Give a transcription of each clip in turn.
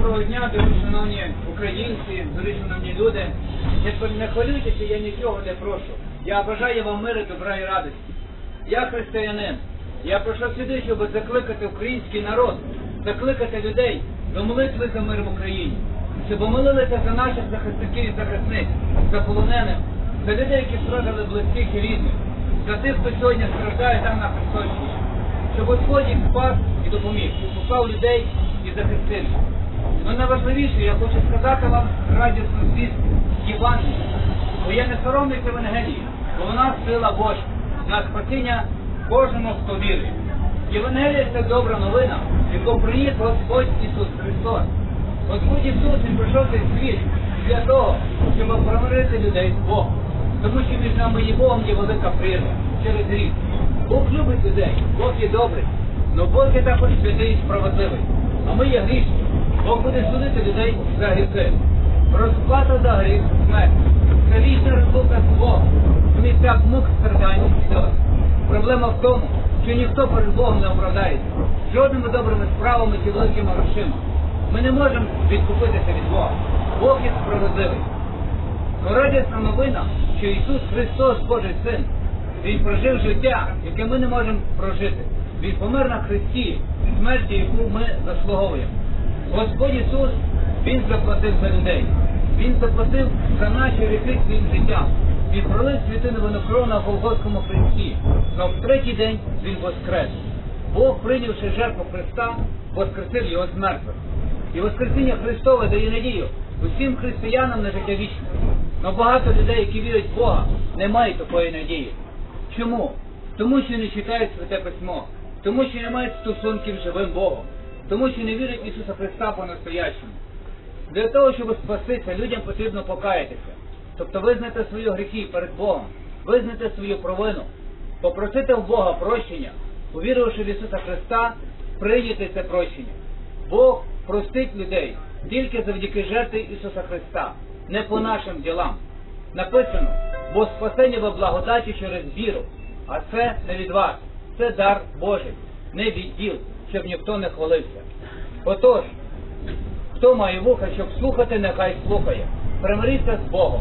Доброго дня, дуже шановні українці, дуже шановні люди. Не, хвилюйтеся, я нічого не прошу. Я бажаю вам миру, добра і радості. Я християнин. Я прийшов сюди, щоб закликати український народ, закликати людей до молитви за мир в Україні, щоб молилися за наших захисників і захисниць, за полонених, за людей, які страждали близьких і рідних, за тих, хто сьогодні страждає там на Херсонщині, щоб Господь їх спас і допоміг, послав людей і захистив. Ну найважливіше, я хочу сказати вам радісну звістку Євангелія. Бо я не соромлюся Евангелії, бо вона сила Божа, на спасіння кожному, хто вірить. Євангелія це добра новина, яку приніс Господь Ісус Христос. Господь Ісус Він прийшов цей світ для того, щоб промирити людей з Богом. Тому що між нами і Богом є велика прірва через рік. Бог любить людей, Бог є добрий, але Бог є також святий і справедливий. А ми є грішні. Бог буде судити людей за гріхи. Розплата за гріх смерть. Це вічна розлука з Богом. В місцях мук страдань і сльоз. Проблема в тому, що ніхто перед Богом не оправдається. Жодними добрими справами чи великими грошима. Ми не можемо відкупитися від Бога. Бог є справедливий. Но радісна новина, що Ісус Христос, Божий Син, Він прожив життя, яке ми не можемо прожити. Він помер на Христі, смерті, яку ми заслуговуємо. Господь Ісус, Він заплатив за людей. Він заплатив за наші гріхи своїм життям. Він пролив святину винокров на Голгофському Христі. Но в третій день Він воскрес. Бог, прийнявши жертву Христа, воскресив його з мертвих. І Воскресіння Христове дає надію усім християнам на життя вічне. Но багато людей, які вірять в Бога, не мають такої надії. Чому? Тому що не читають Святе Письмо, тому що не мають стосунків з живим Богом, тому що не вірять в Ісуса Христа по-настоящему. Для того, щоб спастися, людям потрібно покаятися, тобто визнати свої гріхи перед Богом, визнати свою провину, попросити в Бога прощення, увіривши в Ісуса Христа, прийняти це прощення. Бог простить людей тільки завдяки жертві Ісуса Христа, не по нашим ділам. Написано, бо спасення во благодаті через віру, а це не від вас, це дар Божий, не від діл, щоб ніхто не хвалився. Отож, хто має вуха, щоб слухати, нехай слухає. Примиріться з Богом,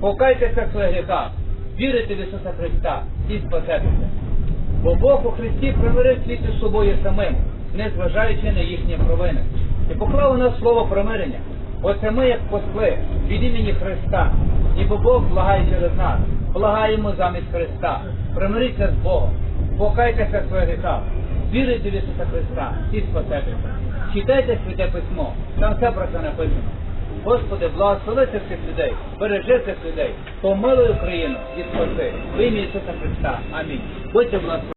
покайтеся в своїх гріхах, вірите в Ісуса Христа і спасетеся. Бо Бог у Христі примирив світ із собою самим, не зважаючи на їхні провини. І поклав у нас слово примирення. Оце ми, як посли, від імені Христа, ніби Бог благає через нас, благаємо замість Христа. Примиріться з Богом, покайтеся в своїх гріхах, вірите в Ісуса Христа і спасетеся. Читайте святе письмо, там все про це написано. Господи, благослови цих людей, бережи цих людей, помилуй Україну і спаси. В ім'я Ісуса Христа. Амінь. Будьте благословені.